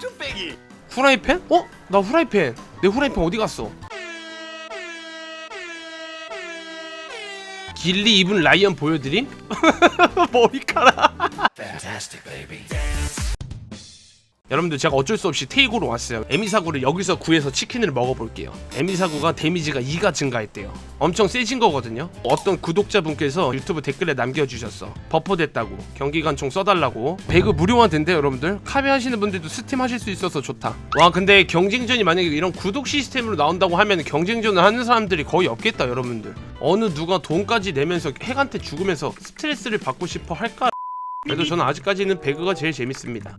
뚝배기 후라이팬? 어? 나 후라이팬 내 후라이팬 어디 갔어? 길리 입은 라이언 보여드림? 머리카락 Fantastic baby 여러분들 제가 어쩔 수 없이 테이고로 왔어요. 에미사구를 여기서 구해서 치킨을 먹어볼게요. 에미사구가 데미지가 2가 증가했대요. 엄청 세진 거거든요. 어떤 구독자분께서 유튜브 댓글에 남겨주셨어. 버퍼 됐다고. 경기관총 써달라고. 배그 무료화 된대 여러분들. 카베 하시는 분들도 스팀 하실 수 있어서 좋다. 와 근데 경쟁전이 만약에 이런 구독 시스템으로 나온다고 하면 경쟁전을 하는 사람들이 거의 없겠다 여러분들. 어느 누가 돈까지 내면서 핵한테 죽으면서 스트레스를 받고 싶어 할까? 그래도 저는 아직까지는 배그가 제일 재밌습니다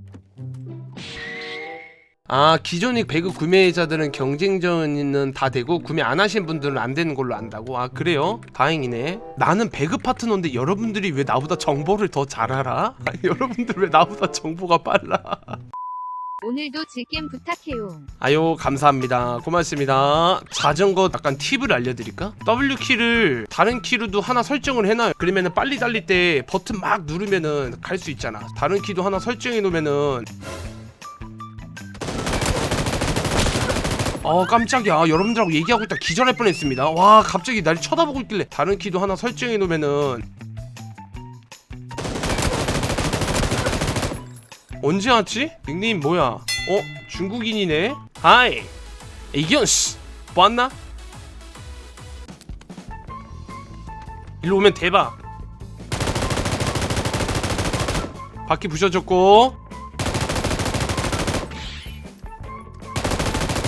아 기존의 배그 구매자들은 경쟁전은 다 되고 구매 안 하신 분들은 안 되는 걸로 안다고? 아 그래요? 다행이네. 나는 배그 파트너인데 여러분들이 왜 나보다 정보를 더 잘 알아? 여러분들 왜 나보다 정보가 빨라? 오늘도 즐겜 부탁해요. 아유 감사합니다. 고맙습니다. 자전거 약간 팁을 알려드릴까? W 키를 다른 키로도 하나 설정을 해놔요. 그러면은 빨리 달릴 때 버튼 막 누르면은 갈 수 있잖아. 다른 키도 하나 설정해 놓으면은 어 깜짝이야 여러분들하고 얘기하고 있다 기절할 뻔했습니다 와 갑자기 날 쳐다보고 있길래 다른 키도 하나 설정해 놓으면은 언제 왔지? 닉네임 뭐야? 어? 중국인이네? 하이 이견씨 보았나? 일로 오면 대박 바퀴 부셔졌고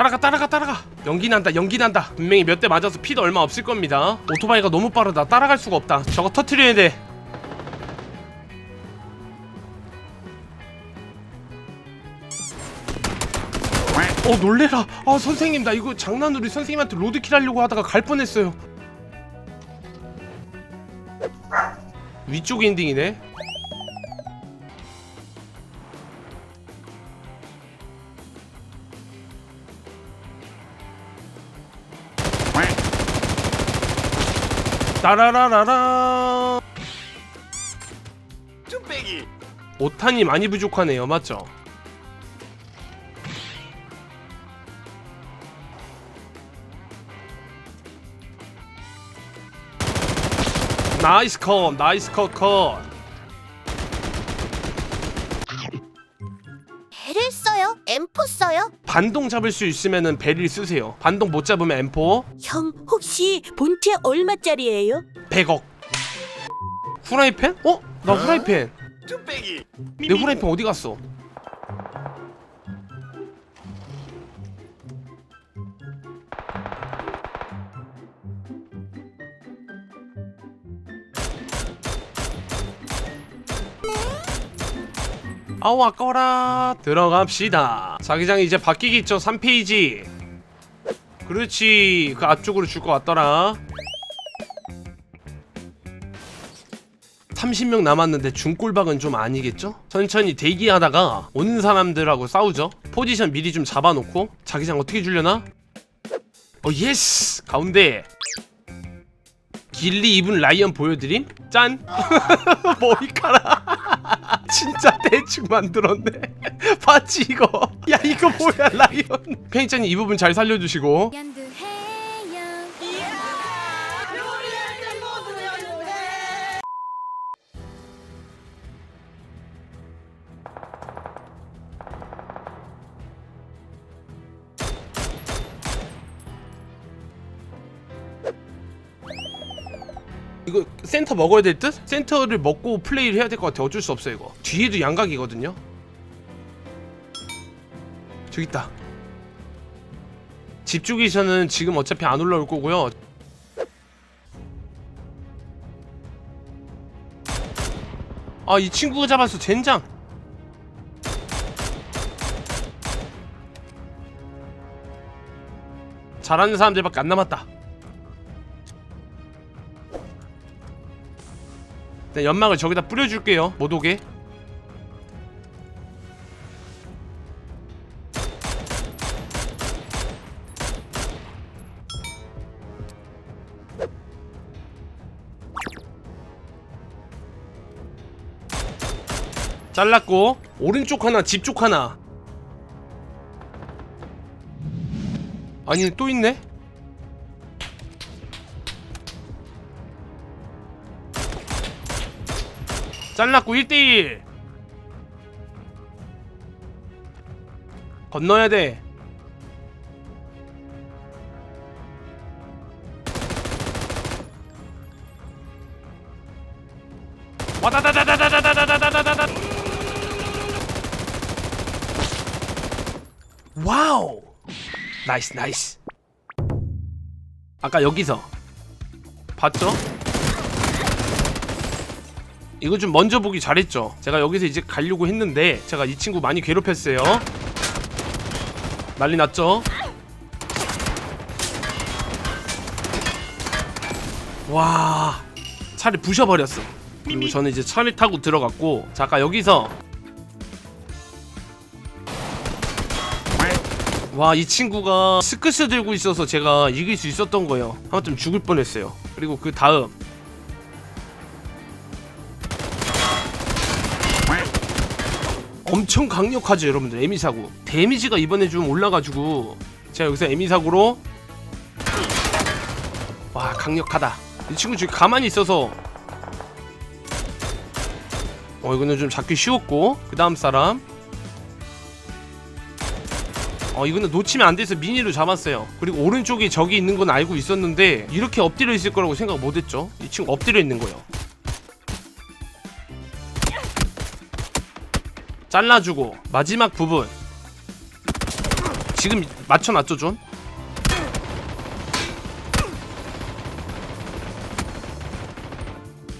따라가 따라가 따라가. 연기 난다 연기 난다. 분명히 몇 대 맞아서 피도 얼마 없을 겁니다. 오토바이가 너무 빠르다. 따라갈 수가 없다. 저거 터트려야 돼. 어 놀래라. 아 선생님 나 이거 장난으로 선생님한테 로드킬 하려고 하다가 갈 뻔했어요. 위쪽 엔딩이네 따라라라라 뚝배기 오탄이 많이 부족하네요 맞죠? 나이스 컷 나이스 컷컷 배를 써요? M4 써요? 반동 잡을 수 있으면은 배를 쓰세요 반동 못 잡으면 M4 형 혹시 본체 얼마짜리예요? 100억 후라이팬? 어? 나 후라이팬 뚝배기 내 후라이팬 어디 갔어? 아우 아까워라. 들어갑시다. 자기장 이제 바뀌기 있죠 3페이지. 그렇지. 그 앞쪽으로 줄 것 같더라. 30명 남았는데 중골박은 좀 아니겠죠? 천천히 대기하다가 오는 사람들하고 싸우죠. 포지션 미리 좀 잡아놓고 자기장 어떻게 줄려나? 어 예스! 가운데. 길리 입은 라이언 보여드림? 짠! 머리카락 진짜 대충 만들었네. 봤지 이거? 야 이거 뭐야 라이언? 편집자님 이 부분 잘 살려주시고 이거 센터 먹어야 될 듯? 센터를 먹고 플레이를 해야 될 것 같아. 어쩔 수 없어 이거. 뒤에도 양각이거든요? 저기 있다. 집 쪽에서는 지금 어차피 안 올라올 거고요. 아 이 친구가 잡았어. 젠장. 잘하는 사람들밖에 안 남았다. 네, 연막을 저기다 뿌려줄게요. 못 오게. 잘랐고 오른쪽 하나 집 쪽 하나 아니 또 있네 잘랐고 1대1 건너야 돼. 와다다다다다다다다다다다. 와우. 나이스 나이스. 아까 여기서 봤죠? 이거 좀 먼저 보기 잘했죠? 제가 여기서 이제 가려고 했는데 제가 이 친구 많이 괴롭혔어요. 난리 났죠? 와 차를 부셔버렸어. 그리고 저는 이제 차를 타고 들어갔고 자 아까 여기서. 와 이 친구가 스크스 들고 있어서 제가 이길 수 있었던 거예요. 아무튼 죽을 뻔했어요. 그리고 그 다음 엄청 강력하죠 여러분들. 에미사구 데미지가 이번에 좀 올라가지고 제가 여기서 에미사구로 와 강력하다. 이 친구 지금 가만히 있어서 어 이거는 좀 잡기 쉬웠고 그 다음 사람. 어 이거는 놓치면 안 돼서 미니로 잡았어요. 그리고 오른쪽에 적이 있는 건 알고 있었는데 이렇게 엎드려 있을 거라고 생각 못했죠. 이 친구 엎드려 있는 거예요 잘라주고 마지막 부분 지금 맞춰놨죠 좀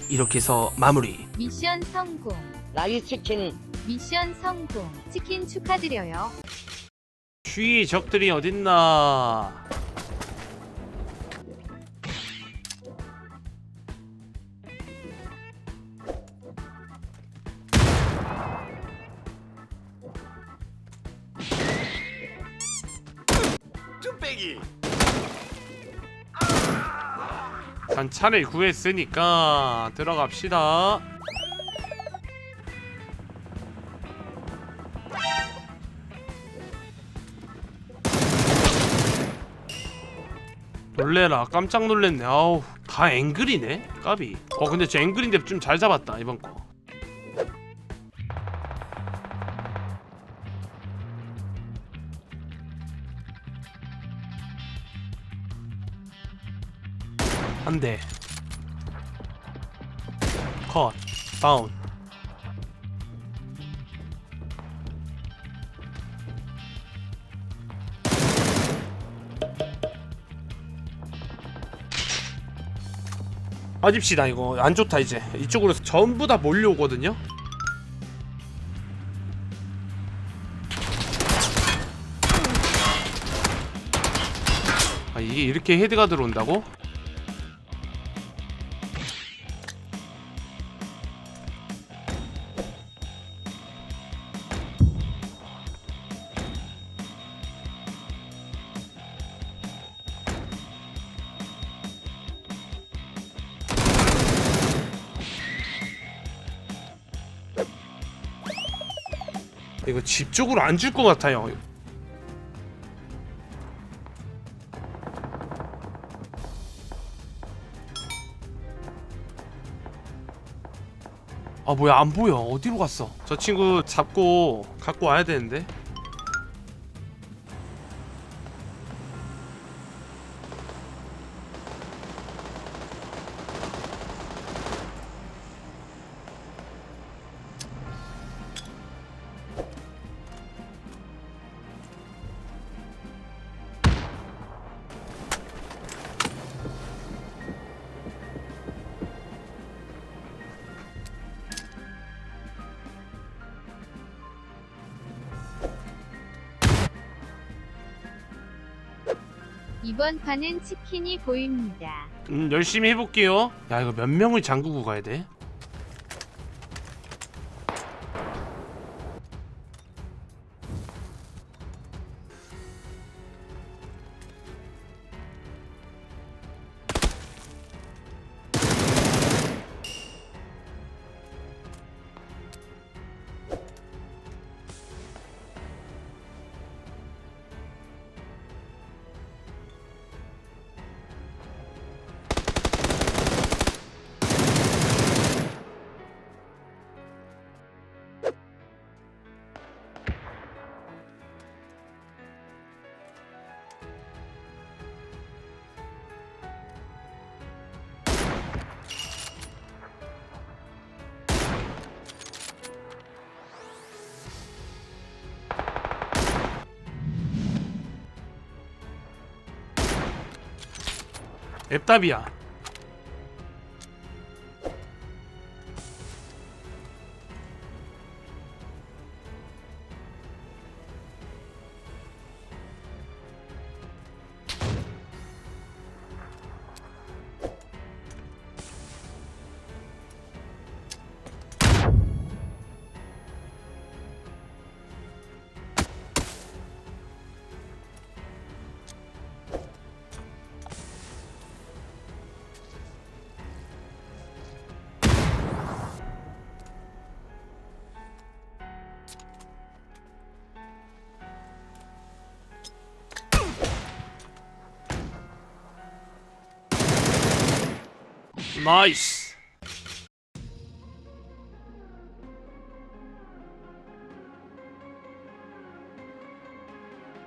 이렇게 해서 마무리 미션 성공. 라이 치킨 미션 성공. 치킨 축하드려요. 쉬 적들이 어딨나 단 차를 구했으니까 들어갑시다. 놀래라. 깜짝 놀랐네. 아우 다 앵글이네 까비. 어 근데 저 앵글인데 좀 잘 잡았다 이번 거 한대. 컷. 다운. 빠집시다 이거. 안 좋다 이제. 이쪽으로 전부 다 몰려오거든요? 아 이게 이렇게 헤드가 들어온다고? 이거 집 쪽으로 안 줄 것 같아요. 아 뭐야 안 보여. 어디로 갔어? 저 친구 잡고 갖고 와야 되는데 이번 판은 치킨이 보입니다. 음 열심히 해볼게요 야 이거 몇 명을 잠그고 가야 돼? 앱답이야 나이스